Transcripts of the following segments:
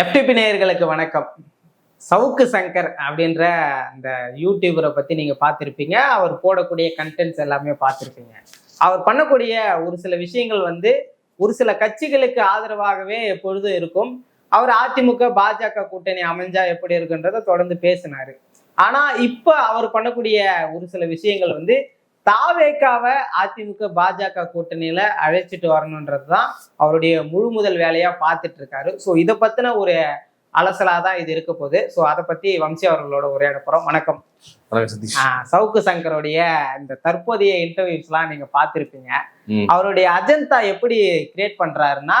FTP நேயர்களுக்கு வணக்கம். சவுக்கு சங்கர் அப்படின்ற அந்த யூடியூபரை பத்தி நீங்க பார்த்துருப்பீங்க. அவர் போடக்கூடிய கண்டென்ட்ஸ் எல்லாமே பார்த்துருப்பீங்க. அவர் பண்ணக்கூடிய ஒரு சில விஷயங்கள் வந்து ஒரு சில கட்சிகளுக்கு ஆதரவாகவே எப்பொழுதும் இருக்கும். அவர் அதிமுக பாஜக கூட்டணி அமைஞ்சா எப்படி இருக்குன்றத தொடர்ந்து பேசினாரு. ஆனா இப்ப அவர் பண்ணக்கூடிய ஒரு சில விஷயங்கள் வந்து தாவேக்காவை அதிமுக பாஜக கூட்டணியில அழைச்சிட்டு வரணுன்றது தான் அவருடைய முழு முதல் வேலையா பார்த்துட்டு இருக்காரு. ஸோ இதை பத்தின ஒரு அலசலா தான் இது இருக்க போகுது. ஸோ அதை பத்தி வம்சி அவர்களோட உரையாட போறோம். வணக்கம். சவுக்கு சங்கருடைய இந்த தற்போதைய இன்டர்வியூஸ்லாம் நீங்க பார்த்திருப்பீங்க. அவருடைய அஜந்தா எப்படி கிரியேட் பண்றாருன்னா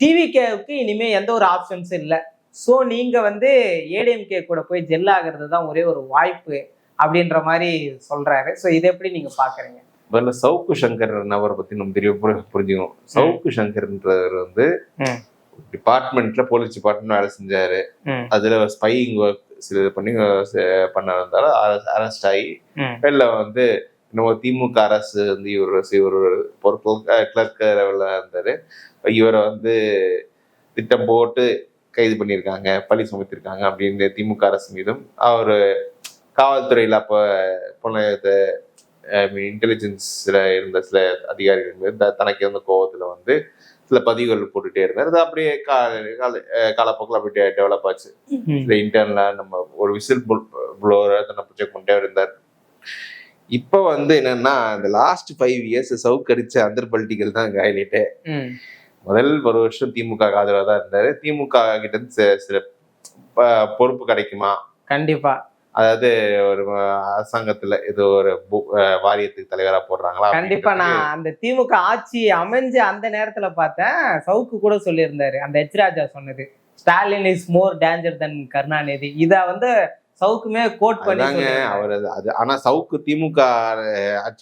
டிவிகேவுக்கு இனிமே எந்த ஒரு ஆப்ஷன்ஸும் இல்லை. ஸோ நீங்க வந்து ஏடிஎம்கே கூட போய் ஜெல் ஆகிறது தான் ஒரே ஒரு வாய்ப்பு. அப்படின்ற மாதிரி சொல்றாரு. ஸோ இதை எப்படி நீங்க பாக்குறீங்க? முதல்ல சவுக்கு சங்கர் நபரை பத்தி நம்ம தெரிய புரி- புரிஞ்சுக்கணும். சவுக்கு சங்கர்ன்றவர் வந்து. டிபார்ட்மெண்ட்ல போலீஸ் டிபார்ட்மெண்ட் வேலை செஞ்சாரு. அதுல ஸ்பையிங் ஒர்க் சில பண்ணி பண்ண வந்தாலும் அரெஸ்ட் ஆகி வெளில வந்து இன்னும் திமுக அரசு வந்து இவர் இவர் பொறுப்பு கிளர்க் லெவலில் இருந்தாரு. இவரை வந்து திட்டம் போட்டு கைது பண்ணியிருக்காங்க பழி சுமத்திருக்காங்க அப்படின்னு திமுக அரசு மீதும். அவர் காவல்துறையில் அப்போ போன இன்டெலிஜென்ஸில் இருந்த சில அதிகாரிகள் மீது தனக்கு இருந்த கோவத்தில் வந்து சில பதிவுகள் போட்டுட்டே இருந்தார். அது அப்படியே காலப்போக்கில் அப்படியே டெவலப் ஆச்சு. ம், இந்த இன்டர்ன்ல நம்ம ஒரு விசில் ப்ளோரை நம்ம ப்ரொஜெக்ட் பண்ணிட்டே இருந்தார். இப்போ வந்து என்னன்னா இந்த லாஸ்ட் ஃபைவ் இயர்ஸ் சவுக்கடிச்ச அந்தர் பொலிட்டிக்கல் தான் ஹைலைட்டு ம், முதல் ஒரு வருஷம் திமுக ஆதரவாக தான் இருந்தாரு. திமுக கிட்ட சில- சில பொறுப்பு கிடைக்குமா? கண்டிப்பா. அதாவது ஒரு அரசாங்கத்துல ஏதோ ஒரு வாரியத்துக்கு தலைவரா போடுறாங்களா கண்டிப்பா நான் அந்த திமுக ஆட்சி அமைஞ்ச அந்த நேரத்துல பார்த்தேன். சவுக்கு கூட சொல்லியிருந்தாரு. அந்த எச் ராஜா சொன்னது. Stalin is more danger than Karunanidhi இத வந்து சவுக்குமே கோட் பண்ணி அதாங்க சொல்லியிருந்தாரு. அவர் அது- ஆனா சவுக்கு திமுக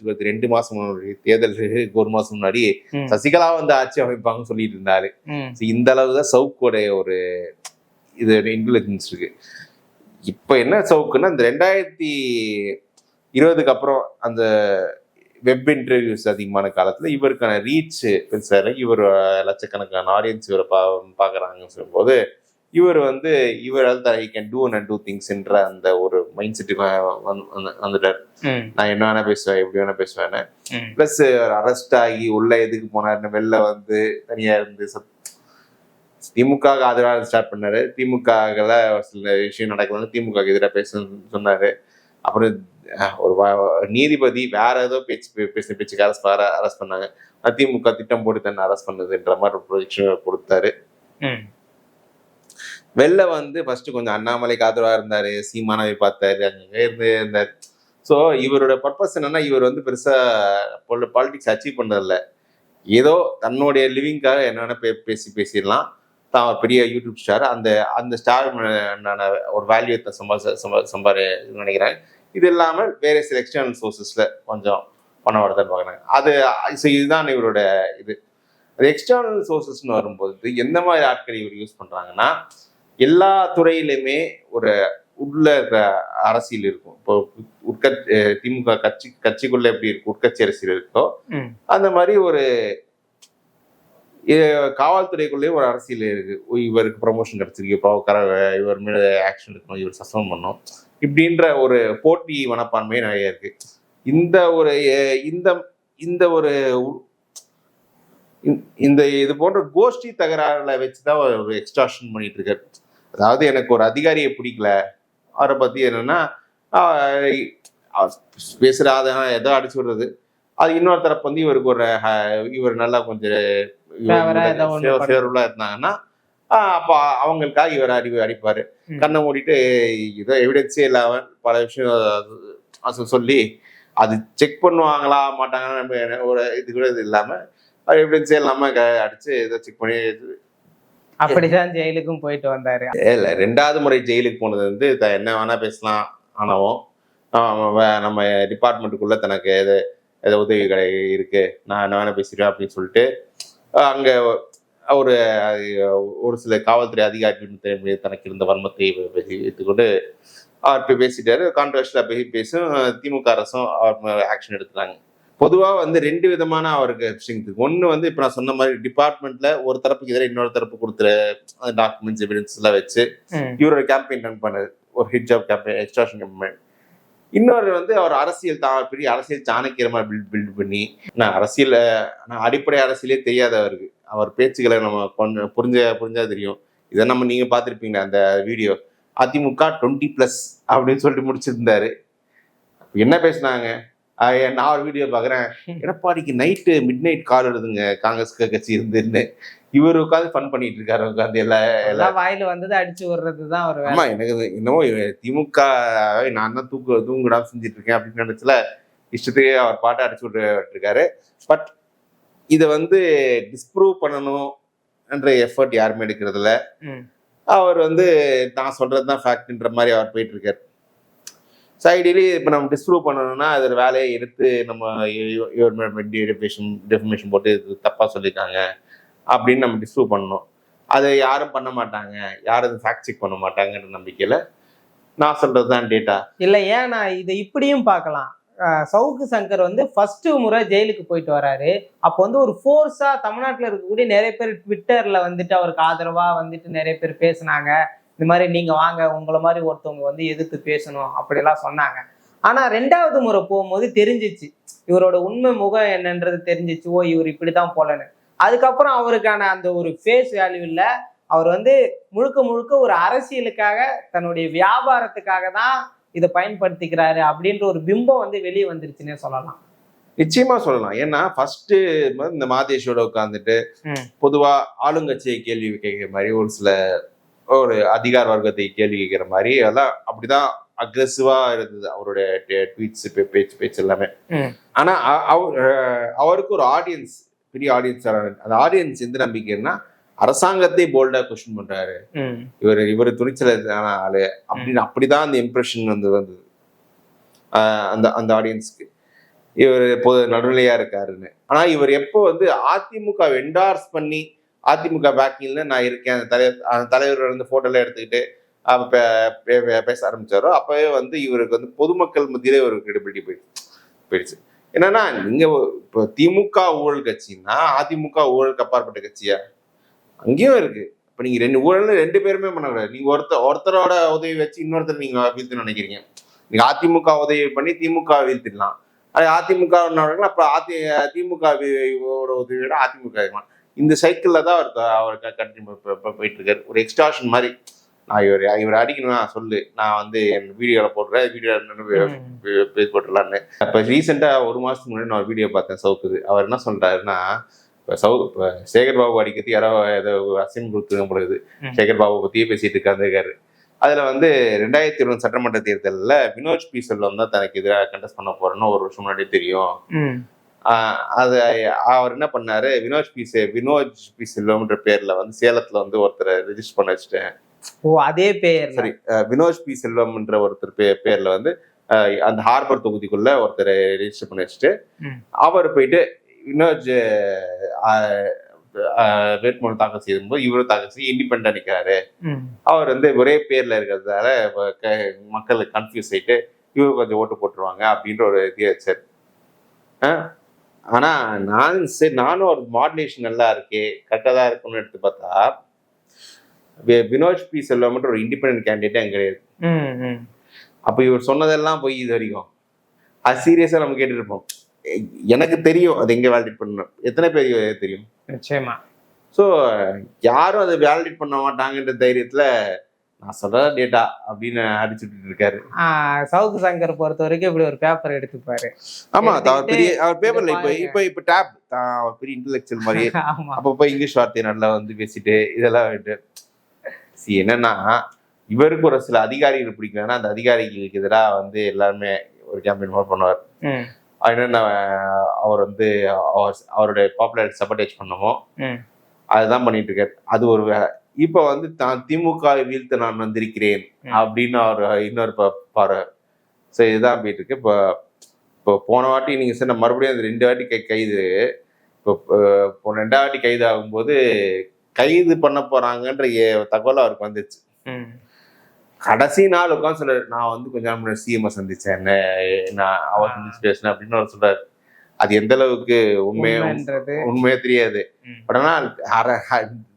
வந்து ரெண்டு மாசம் முன்னாடி தேர்தல் ஒரு மாசம் முன்னாடி சசிகலா வந்து ஆட்சி அமைப்பாங்கன்னு சொல்லிட்டு இருந்தாரு. இந்த அளவு தான் சவுக்கோடைய ஒரு இது இன்டெலிஜென்ஸ் இருக்கு. இப்போ என்ன சவுக்குன்னா இந்த ரெண்டாயிரத்தி இருபதுக்கு அப்புறம் அந்த வெப் இன்டர்வியூஸ் அதிகமான காலத்துல இவருக்கான ரீச் பெருசாக இவர் லட்சக்கணக்கான ஆடியன்ஸ் இவரை பா பார்க்குறாங்கன்னு சொல்லும்போது இவர் வந்து இவர் I can do and do திங்ஸ்ன்ற அந்த ஒரு மைண்ட் செட்டுக்கு வந்துட்டார். நான் என்ன வேணா பேசுவேன் எப்படி வேணா பேசுவேன்னு. ம். ப்ளஸ் அரெஸ்ட் ஆகி உள்ள எதுக்கு போனாருன்னு வெளில வந்து தனியா இருந்து சத்- திமுக ஆதரவாக ஸ்டார்ட் பண்ணாரு. திமுக சில விஷயம் நடக்கலன்னு திமுக எதிராக பேச சொன்னாரு. அப்புறம் ஒரு நீதிபதி வேற ஏதோ பேச்சு பே- பேசின பேச்சுக்கு அரெஸ்ட் அரெஸ்ட் பண்ணாங்க. திமுக திட்டம் போட்டு தன்னை அரெஸ்ட் பண்ணுதுன்ற மாதிரி ஒரு ப்ரொஜெக்ஷன் கொடுத்தாரு. வெளில வந்து ஃபர்ஸ்ட் கொஞ்சம் அண்ணாமலைக்கு ஆதரவா இருந்தாரு. சீமானவை பார்த்தாரு. அங்கங்க இருந்து இருந்தார். ஸோ இவரோட பர்பஸ் என்னன்னா இவர் வந்து பெருசா பாலிடிக்ஸ் அச்சீவ் பண்றதில்ல. ஏதோ தன்னுடைய லிவிங்காக என்னென்ன பே பேசி பேசிடலாம். தான் ஒரு பெரிய யூடியூப் ஸ்டார் அந்த அந்த ஸ்டார் ஒரு வேல்யூத்தை சம்பா சம்பா சம்பாரி நினைக்கிறாங்க இது இல்லாமல் வேற சில எக்ஸ்டர்னல் சோர்சஸ்ல கொஞ்சம் பணம் வரதான் பார்க்குறாங்க. அது so இதுதான் இவரோட இது. அது எக்ஸ்டர்னல் சோர்சஸ்னு வரும்போது எந்த மாதிரி ஆட்கள் இவர் யூஸ் பண்றாங்கன்னா எல்லா துறையிலுமே ஒரு உள்ள இருக்கிற அரசியல் இருக்கும். இப்போ உட்கட்சி திமுக கட்சி கட்சிக்குள்ள எப்படி இருக்கு உட்கட்சி அரசியல் இருக்கோ அந்த மாதிரி ஒரு காவல்துறைக்குள்ளேயே ஒரு அரசியல் இருக்கு. இவருக்கு ப்ரமோஷன் கிடச்சிருக்கு. இப்போ இவர் மேலே ஆக்ஷன் எடுக்கணும் இவர் சஸ்பெண்ட் பண்ணணும். இப்படின்ற ஒரு போட்டி மனப்பான்மை நிறைய இருக்கு. இந்த ஒரு இந்த இந்த ஒரு இந்த- இது போன்ற கோஷ்டி தகராறுல வச்சுதான் ஒரு எக்ஸ்ட்ராஷன் பண்ணிட்டு இருக்காரு அதாவது எனக்கு ஒரு அதிகாரியை பிடிக்கல. அவரை பத்தி என்னன்னா பேசுகிற அவர் அதை ஏதோ அடிச்சு விடுறது. அது இன்னொரு தரப்பு வந்து இவருக்கு ஒரு இவர் நல்லா கொஞ்சம் ஃபேவரபுளா இருந்தாங்கன்னா அப்போ அவங்களுக்காக இவர் அடி அடிப்பாரு. கண்ணை மூடிட்டு ஏதோ எவிடன்ஸே இல்லாம பல விஷயம் சொல்லி அது செக் பண்ணுவாங்களா மாட்டாங்களா நம்ம ஒரு இது கூட இது இல்லாம எவிடன்ஸே இல்லாம க- அடிச்சு ஏதோ செக் பண்ணி அப்படிதான் ஜெயிலுக்கும் போயிட்டு வந்தாரு. இல்ல ரெண்டாவது முறை ஜெயிலுக்கு போனது வந்து என்ன வேணா பேசலாம் ஆனாவும் நம்ம டிபார்ட்மெண்ட்டுக்குள்ள தனக்கு எது ஏதோ உதவி கடை இருக்கு நான் என்ன வேணா பேசிடுவேன் அப்படின்னு சொல்லிட்டு அங்க ஒரு ஒரு சில காவல்துறை அதிகாரிகள் தனக்கு இருந்த வன்மத்தை வைத்துக்கொண்டு அவர் போய் பேசிட்டாரு கான்ட்ரவர்ஷியலா பேசி பேசும் திமுக அரசும் அவர் ஆக்ஷன் எடுத்துட்டாங்க. பொதுவா வந்து ரெண்டு விதமான அவருக்கு ஸ்ட்ரென்த் ஒன்னு வந்து இப்ப நான் சொன்ன மாதிரி டிபார்ட்மெண்ட்ல ஒரு தரப்புக்கு எதிராக இன்னொரு தரப்பு கொடுத்துற டாக்குமெண்ட்ஸ் எவிடன்ஸ் எல்லாம் வச்சு. இவரோட கேம்பெயின் ரன் பண்ணாரு. ஒரு hit job campaign extortion campaign இன்னொரு வந்து அவர் அரசியல் தான் பெரிய அரசியல் சாணக்கியமா பில்ட் பில்ட் பண்ணி நான் அரசியல் நான் அடிப்படை அரசியலே தெரியாத அவருக்கு. அவர் பேச்சுக்களை நம்ம கொஞ்சம் புரிஞ்ச புரிஞ்சா தெரியும். இதை நம்ம நீங்க பார்த்துருப்பீங்க அந்த வீடியோ அதிமுக டுவெண்ட்டி ப்ளஸ் அப்படின்னு சொல்லிட்டு முடிச்சிருந்தாரு. என்ன பேசுனாங்க? நான் ஒரு வீடியோ பார்க்குறேன். எடப்பாடிக்கு நைட்டு மிட் நைட் கால் வருதுங்க காங்கிரஸ் கட்சி இருந்துன்னு. இவர் உட்காந்து ஃபன் பண்ணிட்டு இருக்காரு உட்காந்து எல்லா எல்லா எல்லாம் வாயில வந்தது அடிச்சு விடுறதுதான் ஒரு வேலை. ஆமா எனக்கு என்னமோ திமுக நான் தான் தூக்கு தூங்குடா செஞ்சுட்டு இருக்கேன் அப்படின்னு நினைச்சல. இஷ்டத்துக்கு அவர் பாட்டை அடிச்சு விட்டு இருக்காரு பட் இதை வந்து டிஸ்ப்ரூவ் பண்ணணும் என்ற எஃபர்ட் யாருமே எடுக்கிறதுல. அவர் வந்து நான் சொல்றது தான் ஃபேக்ட்ன்ற மாதிரி அவர் போயிட்டு இருக்காரு சைடிலி இப்போ நம்ம டிஸ்ப்ரூவ் பண்ணணும்னா அது வேலையை எடுத்து நம்ம இவ- இவர் டெஃபினேஷன் போட்டு இது தப்பா சொல்லியிருக்காங்க. அப்படின்னு நம்ம டிஸ்ப்ரூவ் பண்ணணும். அதை யாரும் பண்ண மாட்டாங்க. யாரும் அதை ஃபேக்ட் செக் பண்ண மாட்டாங்கன்ற நம்பிக்கையில நான் சொல்றது தான் டேட்டா இல்லை ஏன் நான் இதை இப்படியும் பார்க்கலாம். சவுக்கு சங்கர் வந்து ஃபர்ஸ்ட் முறை ஜெயிலுக்கு போயிட்டு வராரு. அப்போ வந்து ஒரு ஃபோர்ஸா தமிழ்நாட்டில் இருக்கக்கூடிய நிறைய பேர் ட்விட்டர்ல வந்துட்டு அவருக்கு ஆதரவா வந்துட்டு நிறைய பேர் பேசினாங்க. இந்த மாதிரி நீங்க வாங்க உங்களை மாதிரி ஒருத்தவங்க வந்து எதிர்த்து பேசணும் அப்படிலாம் சொன்னாங்க. ஆனா ரெண்டாவது முறை போகும்போது தெரிஞ்சிச்சு. இவரோட உண்மை முகம் என்னன்றது தெரிஞ்சிச்சு. ஓ இவர் இப்படிதான் போலன்னு. அதுக்கப்புறம் அவருக்கான அந்த ஒரு ஃபேஸ் வேல்யூ இல்ல அவர் வந்து முழுக்க முழுக்க ஒரு அரசியலுக்காக தன்னுடைய வியாபாரத்துக்காக தான் இதை பயன்படுத்திக்கிறாரு அப்படின்ற ஒரு பிம்பம் வந்து வெளியே வந்துருச்சுன்னே சொல்லலாம் நிச்சயமா சொல்லலாம் ஏன்னா ஃபர்ஸ்ட் இந்த மாதேஷோட உட்காந்துட்டு. பொதுவா ஆளுங்கட்சியை கேள்வி கேட்கிற மாதிரி ஒரு சில ஒரு அதிகார வர்க்கத்தை கேள்வி கேட்கிற மாதிரி அதெல்லாம் அப்படிதான் அக்ரெசிவா இருந்தது அவருடைய ட்வீட்ஸ் பேச்சு பேச்சு எல்லாமே. ஆனா அவருக்கு ஒரு ஆடியன்ஸ் பெரிய ஆடியன்ஸ் அந்த ஆடியன்ஸ் எந்த நம்பிக்கைன்னா அரசாங்கத்தை போல்டா கொஸ்டின் பண்றாரு. இவர் இவர் துணிச்சலான ஆளு? அப்படின்னு அப்படிதான் அந்த இம்ப்ரெஷன் வந்து வந்தது. அந்த அந்த ஆடியன்ஸ்க்கு இவர் பொது நடுநிலையா இருக்காருன்னு. ஆனா இவர் எப்போ வந்து அதிமுக என்டார்ஸ் பண்ணி அதிமுக பேக்கிங்ல நான் இருக்கேன் அந்த தலைவர் அந்த தலைவர் வந்து போட்டோல எடுத்துக்கிட்டு பேச ஆரம்பிச்சாரோ அப்பவே வந்து இவருக்கு வந்து பொதுமக்கள் மத்தியிலே ஒரு கிரெடிபிலிட்டி போயிடுச்சு. போயிடுச்சு. என்னன்னா நீங்க இப்போ திமுக ஊழல் கட்சின்னா அதிமுக ஊழலுக்கு அப்பாற்பட்ட கட்சியா? அங்கேயும் இருக்கு. இப்போ நீங்க ரெண்டு ஊழல்னு ரெண்டு பேருமே பண்ணக்கூடாது நீங்க ஒருத்தர் ஒருத்தரோட உதவி வச்சு இன்னொருத்தர் நீங்க வீழ்த்து நினைக்கிறீங்க. நீங்க அதிமுக உதவி பண்ணி திமுக வீழ்த்திடலாம். அது அதிமுக அப்ப அதி திமுக உதவியோட அதிமுக இந்த சைக்கிள்ல தான் அவர் க- அவர் கண்டினியூ போயிட்டு இருக்காரு. ஒரு எக்ஸ்டாஷன் மாதிரி. நான் இவர் இவர் அடிக்கணும் சொல்லு. நான் வந்து என் வீடியோல போடுறேன். வீடியோ. பேஸ் போட்டுடலான்னு. இப்போ ரீசெண்டாக ஒரு மாதத்துக்கு முன்னாடி நான் ஒரு வீடியோ பார்த்தேன் சவுக்குது. அவர் என்ன சொல்றாருன்னா இப்போ சவு இப்போ சேகர் பாபு அடிக்கிறது யாரோ ஏதோ அசிம் கொடுத்து பொழுது ம். சேகர் பாபு பற்றியே பேசிட்டு இருக்காரு அதுல வந்து ரெண்டாயிரத்தி இருபது சட்டமன்ற தேர்தலில் வினோஜ் பி செல்வம் தான் தனக்கு எதிராக கண்டெஸ்ட் பண்ண போறேன்னு ஒரு வருஷம் முன்னாடியே தெரியும். அது அவர் என்ன பண்ணாரு? வினோஜ் பி செ வினோஜ் பி செல்வம்ன்ற பேர்ல வந்து சேலத்துல வந்து ஒருத்தரை ரெஜிஸ்டர் பண்ண வச்சுட்டேன். ஓ அதே பேர் சரி வினோஜ் பி. செல்வம்ன்ற ஒருத்தர் பே பேர்ல வந்து அந்த ஹார்பர் தொகுதிக்குள்ள ஒருத்தரை ரெஜிஸ்டர் பண்ணி வச்சுட்டு. அவர் போயிட்டு வினோஜ் வேட்புமனு தாக்கல் செய்யும்போது இவரும் தாக்கல் செய்ய இண்டிபெண்டா நிற்கிறாரு ம். அவர் வந்து ஒரே பேர்ல க- மக்களுக்கு கன்ஃபியூஸ் ஆயிட்டு இவர் கொஞ்சம் ஓட்டு போட்டுருவாங்க அப்படின்ற ஒரு இது வச்சார். ஆனா நான் சரி நானும் ஒரு மாடுலேஷன் நல்லா இருக்கே கரெக்டாக தான் இருக்கும்னு எடுத்து பார்த்தா வினோஜ் பி. செல்வம்ன்ற ஒரு இண்டிபெண்டன்ட் கேண்டிடேட் அங்கே கிடையாது. அப்போ இவர் சொன்னதெல்லாம் போய் இது வரைக்கும். அது சீரியஸாக நம்ம எ- எனக்கு தெரியும். அது எங்கே வேலிடேட் பண்ணணும்? எத்தனை பேர் தெரியும்? நிச்சயமா. ஸோ யாரும் அதை வேலிடேட் பண்ண மாட்டாங்கன்ற தைரியத்தில் நான் சொல்ற டேட்டா அப்படின்னு அடிச்சுட்டு இருக்காரு. சவுக்கு சங்கர் பொறுத்த வரைக்கும் இப்படி ஒரு பேப்பர் எடுத்துப்பாரு. ஆமா அவர் பெரிய அவர் பேப்பர்ல இப்போ. இப்போ இப்போ டேப் அவர் பெரிய இன்டெலெக்சுவல் மாதிரி அப்பப்போ இங்கிலீஷ் வார்த்தை நல்லா வந்து பேசிட்டு இதெல்லாம் சி என்னன்னா இவருக்கு ஒரு சில அதிகாரிகள் பிடிக்கலன்னா அந்த அதிகாரிகளுக்கு எதிராக வந்து எல்லாருமே ஒரு கேம்பெயின் மாதிரி பண்ணுவார். என்னென்ன அவர் வந்து அவர் அவருடைய பாப்புலர் சபடேஜ் பண்ணமோ அதுதான் பண்ணிட்டு இருக்காரு அது ஒரு இப்போ வந்து தான் திமுக வீழ்த்த நான் வந்திருக்கிறேன். அப்படின்னு அவர் இன்னொரு பாரு. ஸோ இதுதான் போயிட்டு இருக்கு இப்போ இப்போ போன வாட்டி நீங்க சொன்ன மறுபடியும் அந்த ரெண்டு வாட்டி கை கைது இப்போ அஹ், இப்போ ரெண்டாவது வாட்டி கைது ஆகும்போது கைது பண்ண போறாங்கன்ற தகவல் அவருக்கு வந்துச்சு. கடைசி நாள் உட்காந்து சொல்றாரு நான் வந்து கொஞ்ச நாள் முன்னாடி சிஎம் சந்திச்சேன் என்ன- நான் அவர் சந்திச்சு பேசினேன் அப்படின்னு அவர் சொல்றாரு. அது எந்த அளவுக்கு உண்மைன்றது. உண்மையே தெரியாது. பட் ஆனால்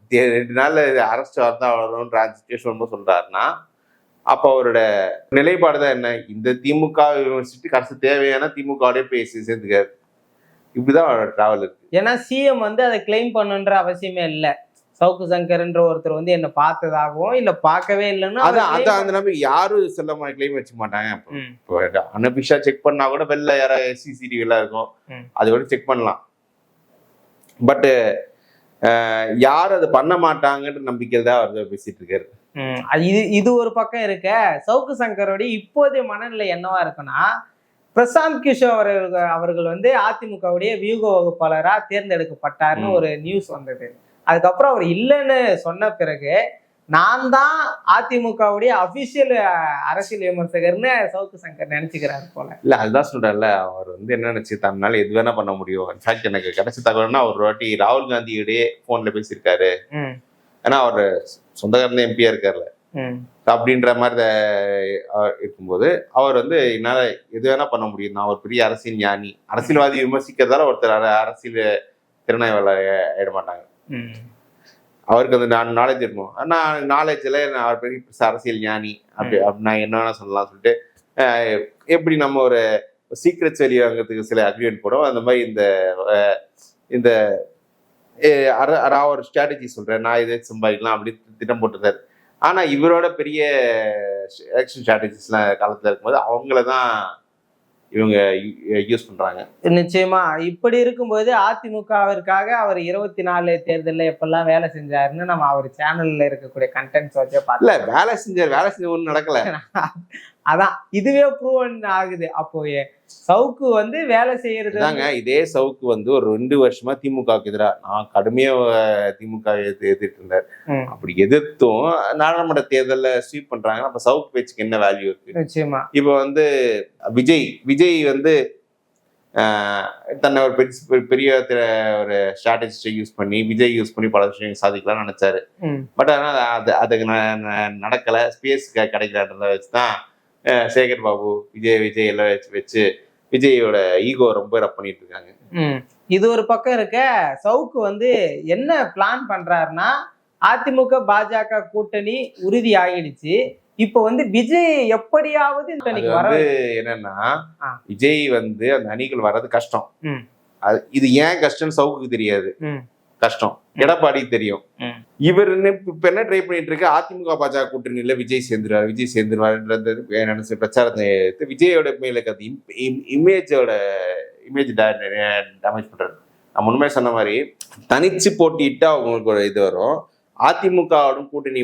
ரெண்டு நாள்ல அரெஸ்ட் வரதா வரணும்ன்ற சுச்சுவேஷன் சொல்றாருன்னா அப்போ அவரோட நிலைப்பாடு தான் என்ன? இந்த திமுக விமர்சிட்டு கடைசி தேவையான திமுகவோடய பேசி சேர்ந்துக்காரு. இப்படிதான் அவரோட டிராவல் இருக்கு. ஏன்னா சிஎம் வந்து அதை கிளைம் பண்ணுன்ற அவசியமே இல்ல. சவுக்கு சங்கர்ன்ற ஒருத்தர் வந்து என்ன பார்த்ததாகவும் இல்ல பார்க்கவே இல்லைன்னு அதான் அந்த நம்பி யாரும் சொல்ல மாதிரி கிளைம் வச்சுக்க மாட்டாங்க அனபிஷா செக் பண்ணா கூட வெளில யாரா சிசிடிவி எல்லாம் இருக்கும். அது கூட செக் பண்ணலாம். பட்டு யாரும் அதை பண்ண மாட்டாங்கன்ற நம்பிக்கையில் தான் அவர் பேசிட்டு இருக்காரு. இது இது ஒரு பக்கம் இருக்க. சவுக்கு சங்கரோட இப்போதைய மனநிலை என்னவா இருக்குன்னா பிரசாந்த் கிஷோர் அவர்கள் அவர்கள் வந்து அதிமுகவுடைய வியூக வகுப்பாளரா தேர்ந்தெடுக்கப்பட்டார்னு. ஒரு நியூஸ் வந்தது. அதுக்கப்புறம் அவர் இல்லைன்னு சொன்ன பிறகு நான் தான் அதிமுகவுடைய அபிஷியல் அரசியல் விமர்சகர்னு சவுக்கு சங்கர் நினைச்சுக்கிறாரு போல. இல்ல அதுதான் சொல்றேன்ல அவர் வந்து என்ன நினைச்சு தன்னால எது வேணா பண்ண முடியும். இன்ஃபேக்ட் எனக்கு கிடைச்ச தகவல்னா ஒரு வாட்டி ராகுல் காந்தியோடய போன்ல பேசியிருக்காரு. ஏன்னா அவர் சொந்தக்காரந்த எம்பியா இருக்காருல்ல அப்படின்ற மாதிரி இருக்கும்போது அவர் வந்து என்னால எது வேணா பண்ண முடியும். நான் ஒரு பெரிய அரசியல் ஞானி. அரசியல்வாதி விமர்சிக்கிறதால ஒருத்தர் அர- அரசியல் திறனாய்வாளர் ஆயிட மாட்டாங்க. அவருக்கு அந்த நான் நாலேஜ் இருக்கும்? நான் நாலேஜில் அவர் பெரிய பெருசா அரசியல் ஞானி. அப்படி நான் என்ன வேணா சொல்லலாம் சொல்லிட்டு எப்படி நம்ம ஒரு சீக்ரெட்ஸ் வெளியே வாங்குறதுக்கு சில அக்ரிமெண்ட் போடும் அந்த மாதிரி இந்த இந்த நான் ஒரு ஸ்ட்ராட்டஜி சொல்றேன் நான் இதை சம்பாதிக்கலாம் அப்படி திட்டம் போட்டுருந்தாரு. ஆனா இவரோட பெரிய எலெக்ஷன் ஸ்ட்ராட்டஜிஸ்லாம் காலத்துல இருக்கும்போது அவங்கள தான் இவங்க யூஸ் பண்றாங்க. நிச்சயமா. இப்படி இருக்கும்போது அதிமுகவிற்காக அவர் இருபத்தி நாலு தேர்தல்ல எப்பெல்லாம் வேலை செஞ்சாருன்னு நம்ம அவர் சேனல்ல இருக்கக்கூடிய கண்டென்ட்ஸ் வச்சே இல்ல பார்த்தோம் வேலை செஞ்சார் வேலை செஞ்ச ஒன்றும் நடக்கல. அதான் இதுவே ப்ரூவன் ஆகுது. அப்போ சவுக்கு வந்து வேலை செய்யறது இதே சவுக்கு வந்து ஒரு ரெண்டு வருஷமா திமுகவுக்கு எதிராக நான் கடுமையா திமுக எதிர்த்து இருந்தார் அப்படி எதிர்த்தும் நாடாளுமன்ற தேர்தல்ல ஸ்வீப் பண்றாங்கன்னா அப்ப சவுக்கு பேச்சுக்கு என்ன வேல்யூ இருக்கு? நிச்சயமா. இப்போ வந்து விஜய் விஜய் வந்து தன்னை ஒரு பெரிய பெரிய ஒரு ஸ்ட்ராட்டஜிஸ்டை யூஸ் பண்ணி விஜய் யூஸ் பண்ணி பல விஷயங்கள் சாதிக்கலாம்னு நினைச்சாரு. பட் ஆனால் அது அதுக்கு நடக்கல. ஸ்பேஸ் கிடைக்கலான்றத வச்சு தான் சேகர் பாபு விஜய் விஜய் எல்லாம் வச்சு வச்சு விஜயோட ஈகோ ரொம்ப ரப் பண்ணிட்டு இருக்காங்க. இது ஒரு பக்கம் இருக்க சவுக்கு வந்து என்ன பிளான் பண்றாருன்னா அதிமுக பாஜக கூட்டணி உறுதி ஆகிடுச்சு இப்போ வந்து விஜய் எப்படியாவது வந்து என்னன்னா. விஜய் வந்து அந்த அணிகள் வர்றது கஷ்டம் இது ஏன் கஷ்டம் சவுக்குக்கு தெரியாது. கஷ்டம். எடப்பாடிக்கு தெரியும். இவர் என்ன இப்ப என்ன ட்ரை பண்ணிட்டு இருக்கு அதிமுக பாஜக கூட்டணியில விஜய் சேர்ந்துருவார் விஜய் சேர்ந்துருவாருன்றது பிரச்சாரத்தை விஜயோட மேல இருக்க இமேஜோட இமேஜ் டேமேஜ் பண்றது நான் முன்மே சொன்ன மாதிரி தனிச்சு போட்டிட்டா அவங்களுக்கு ஒரு இது வரும். அதிமுகவோட கூட்டணி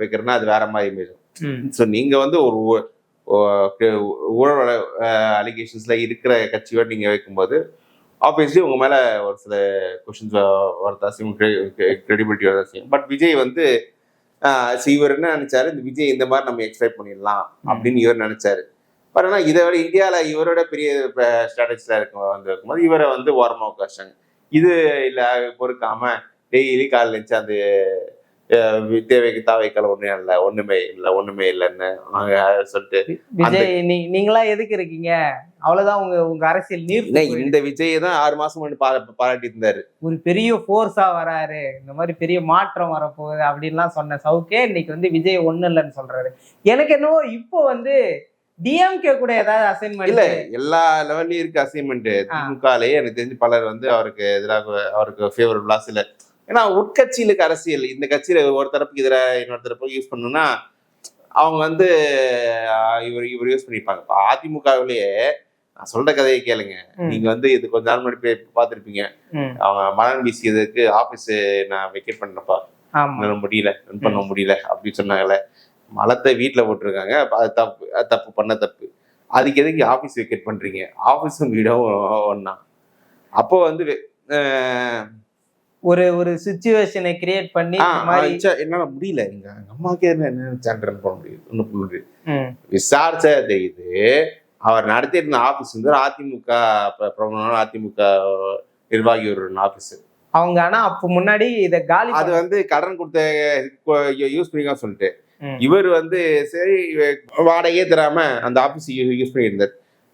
வைக்கிறதுனா அது வேற மாதிரி இமேஜ் ஸோ நீங்க வந்து ஒரு ஊழல் அலிகேஷன்ஸ்ல இருக்கிற கட்சியோட நீங்க வைக்கும்போது ஆப்வியஸ்லி உங்க மேல ஒரு சில கொஷின்ஸ் வரதா செய்யும் கிரெடிபிலிட்டி வரதா செய்யும் பட் விஜய் வந்து இவர் என்ன நினைச்சாரு? இந்த விஜய் இந்த மாதிரி நம்ம எக்ஸ்பெக்ட் பண்ணிடலாம் அப்படின்னு இவர் நினைச்சாரு. பட் ஆனால் இதை விட இந்தியாவில் இவரோட பெரிய ஸ்ட்ராட்டஜிஸில் இருக்கும் வந்துருக்கும்போது இவரை வந்து ஓரமாக உட்காச்சாங்க இது இல்லை பொறுக்காம டெய்லி காலையில் அந்த தேவைக்கு தாவைக்கால ஒன்றும் இல்லை ஒன்றுமே இல்லை ஒன்றுமே இல்லைன்னு சொல்லிட்டு விஜய் நீ நீங்களா எதுக்கு இருக்கீங்க? அவ்வளவுதான் உங்க உங்க அரசியல் நீர் இல்லை, இந்த விஜயை தான் ஆறு மாசம் பாராட்டி இருந்தாரு ஒரு பெரிய ஃபோர்ஸா வராரு. இந்த மாதிரி பெரிய மாற்றம் வரப்போகுது அப்படின்லாம் சொன்ன சவுக்கே இன்னைக்கு வந்து விஜய் ஒண்ணு இல்லைன்னு சொல்றாரு. எனக்கு என்னவோ இப்போ வந்து டிஎம்கே கூட ஏதாவது இல்ல அசைன்மெண்ட் எல்லா லெவல்லையும் இருக்கு அசைன்மெண்ட் திமுகலயே எனக்கு தெரிஞ்சு பலர் வந்து அவருக்கு எதிராக அவருக்கு ஃபேவரபிளா சில ஏன்னா உட்கட்சியிலுக்கு அரசியல். இந்த கட்சியில ஒரு தரப்புக்கு எதிராக இன்னொரு தரப்பு யூஸ் பண்ணணும்னா அவங்க வந்து இவர் இவர் யூஸ் பண்ணிப்பாங்க. இப்போ அதிமுகவிலேயே நான் சொல்ற கதையை கேளுங்க. நீங்க வந்து இது கொஞ்ச நாள் முன்னாடி போய் பார்த்திருப்பீங்க. அவங்க மலன் வீசியதுக்கு ஆபீஸ் நான் வெக்கேட் பண்ணப்பா. முடியல. ரன் பண்ண முடியல அப்படின்னு சொன்னாங்கல்ல மலத்தை வீட்டுல போட்டிருக்காங்க. அது தப்பு அது தப்பு பண்ண தப்பு. அதுக்கு எதுக்கு ஆபீஸ் வெக்கேட் பண்றீங்க? ஆபீஸும் வீடும் ஒன்னா அப்போ வந்து ஒரு ஒரு சுச்சுவேஷனை கிரியேட் பண்ணி என்னால முடியல. எங்க அம்மாவுக்கு என்ன ரன் பண்ண முடியுது? ஒன்றும் முடியுது. விசாரிச்சா தெரியுது அவர் நடத்திட்டு இருந்த ஆபீஸ் வந்து அதிமுக பிர- பிரபலமான அதிமுக நிர்வாகி ஒரு ஆபீஸ் அவங்க ஆனா அப்ப முன்னாடி இத காலி அது வந்து கடன் கொடுத்த யூஸ் பண்ணிக்கலாம் சொல்லிட்டு. இவர் வந்து சரி வாடகையே தராம அந்த ஆபீஸ் யூஸ் பண்ணியிருந்தார்.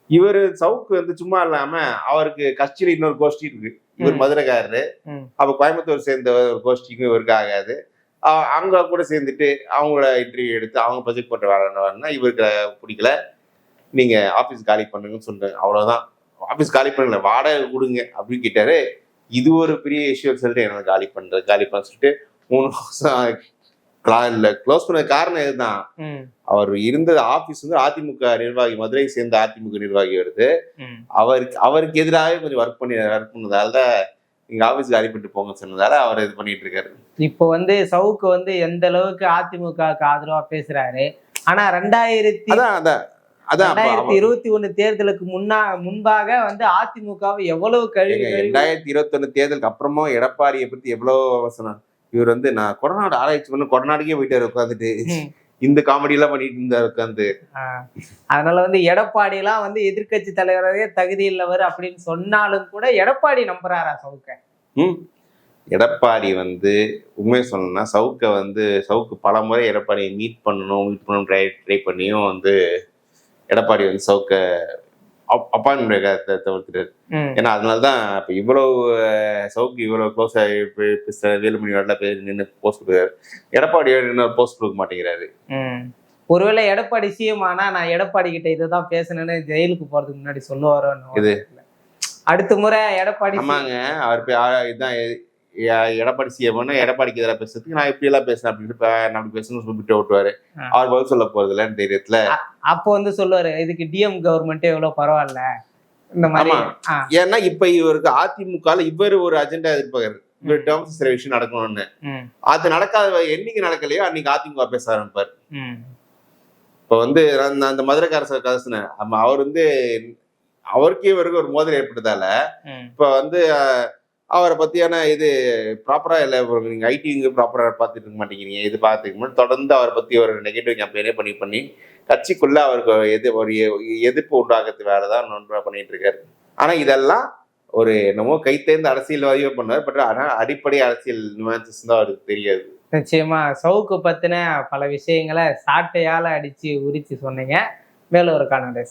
இவர் சவுக்கு வந்து சும்மா இல்லாம அவருக்கு கட்சியில இன்னொரு கோஷ்டி இருக்கு. இவர். மதுரைக்காரரு. அப்ப கோயம்புத்தூர் சேர்ந்த ஒரு கோஷ்டிக்கும் இவருக்கு ஆகாது. அங்க கூட சேர்ந்துட்டு அவங்களோட இன்டர்வியூ எடுத்து அவங்க ப்ரொஜெக்ட் பண்ற வேலைன்னா இவருக்கு பிடிக்கல. நீங்க ஆபீஸ் காலி பண்ணுங்கன்னு சொல்லிட்டு அவ்வளவுதான். ஆபீஸ் காலி பண்ணல. வாடகை கொடுங்க அப்படின்னு கேட்டாரு. இது ஒரு பெரிய இஷ்யூ சொல்லிட்டு எனக்கு காலி பண்ற காலி பண்ண சொல்லிட்டு மூணு மாசம் இல்ல க்ளோஸ் பண்ண காரணம் இதுதான் அவர் இருந்தது ஆபீஸ் வந்து அதிமுக நிர்வாகி மதுரை சேர்ந்த அதிமுக நிர்வாகி வருது ம். அவருக்கு அவருக்கு எதிராக கொஞ்சம் ஒர்க் பண்ணி ஒர்க் பண்ணதால தான் நீங்க ஆபீஸ் காலி பண்ணிட்டு போங்கன்னு சொன்னதால அவர் இது பண்ணிட்டு இருக்காரு. இப்போ வந்து சவுக்கு வந்து எந்த அளவுக்கு அதிமுகவுக்கு ஆதரவா பேசுறாரு? ஆனா ரெண்டாயிரத்தி அதான் அதான் ரெண்டாயிரத்தி இருபத்தி ஒண்ணு தேர்தலுக்கு முன்னா முன்பாக வந்து அதிமுகவை எவ்வளவு கழுவி ரெண்டாயிரத்தி இருபத்தொன்னு தேர்தலுக்கு அப்புறமா எடப்பாடியை பத்தி எவ்வளவு வசனம் இவர் வந்து நான் கொடநாடு ஆராய்ச்சி பண்ண கொடநாடுக்கே போயிட்டாரு உட்காந்துட்டு. இந்த காமெடி எல்லாம் பண்ணிட்டு இருந்தாரு உட்காந்து அதனால வந்து எடப்பாடி எல்லாம் வந்து எதிர்க்கட்சி தலைவரே தகுதி இல்லவர் அப்படின்னு சொன்னாலும் கூட எடப்பாடி நம்புறாரா சவுக்க? ம். எடப்பாடி வந்து உண்மையை சொல்லணும்னா சவுக்கை வந்து சவுக்கு பல முறை எடப்பாடியை மீட் பண்ணணும் மீட் பண்ணணும் ட்ரை ட்ரை பண்ணியும் வந்து எடப்பாடி வந்து சவுக்கை அப்பாயின்மெண்ட் தவிர்த்துட்டாரு. ஏன்னா அதனால தான் இப்போ இவ்வளவு சவுக்கு இவ்வளவு க்ளோஸ் ஆகி வேலுமணி வரல பேர் நின்று போஸ்ட் கொடுக்குறாரு. எடப்பாடி நின்று போஸ்ட் கொடுக்க மாட்டேங்கிறாரு. ஒருவேளை எடப்பாடி சிஎம் ஆனா நான் எடப்பாடி கிட்ட இதுதான் பேசணும்னு ஜெயிலுக்கு போறதுக்கு முன்னாடி சொல்லுவாரோ இது? அடுத்த முறை எடப்பாடி ஆமாங்க. அவர் இதுதான் எடப்பாடி சிஎம்னா எடப்பாடிக்கு எதிராக பேசுறதுக்கு நான் இப்படி எல்லாம் பேசுறேன் அப்படின்னு நான் அப்படி பேசணும்னு சொல்லிட்டு ஓட்டுவாரு. அவர் பதில் சொல்ல போறது இல்லைன்னு தைரியத்துல. அப்போ வந்து சொல்லுவாரு இதுக்கு டிஎம் கவர்மெண்ட்டே எவ்வளவு பரவாயில்ல? இந்த மாதிரி. ஏன்னா இப்ப இவருக்கு அதிமுகல இவர் ஒரு அஜெண்டா எதிர்பார்க்காரு இவர் டேர்ம்ஸ் சில விஷயம் நடக்கணும்னு. அது நடக்காத என்னைக்கு நடக்கலையோ அன்னைக்கு அதிமுக பேச ஆரம்பிப்பார். இப்ப வந்து அந்த அந்த மதுரைக்கார சார் கதை சொன்னேன் ஆமா, அவர் வந்து அவருக்கே இவருக்கு ஒரு மோதல் ஏற்பட்டதால இப்ப வந்து அவரை பற்றியான இது ப்ராப்பராக இல்லை நீங்கள் நீங்க ஐடி பார்த்துட்டு இருக்க மாட்டேங்கிறீங்க. இது பார்த்துக்க தொடர்ந்து அவரை பற்றி ஒரு நெகட்டிவ் கேம்பெயினே பண்ணி பண்ணி கட்சிக்குள்ளே அவருக்கு எது ஒரு எதிர்ப்பு உண்டாகிறது வேறு தான் பண்ணிட்டு இருக்காரு. ஆனால் இதெல்லாம் ஒரு என்னமோ கைத்தேர்ந்த அரசியல்வாதியோ பண்ணுவார். பட் ஆனால் அடிப்படை அரசியல் நியூவான்சஸ் தான் அவருக்கு தெரியாது. நிச்சயமா. சவுக்கு பற்றின பல விஷயங்களை சாட்டையால் அடித்து உரித்து சொன்னீங்க. மேலும் ஒரு காணொலி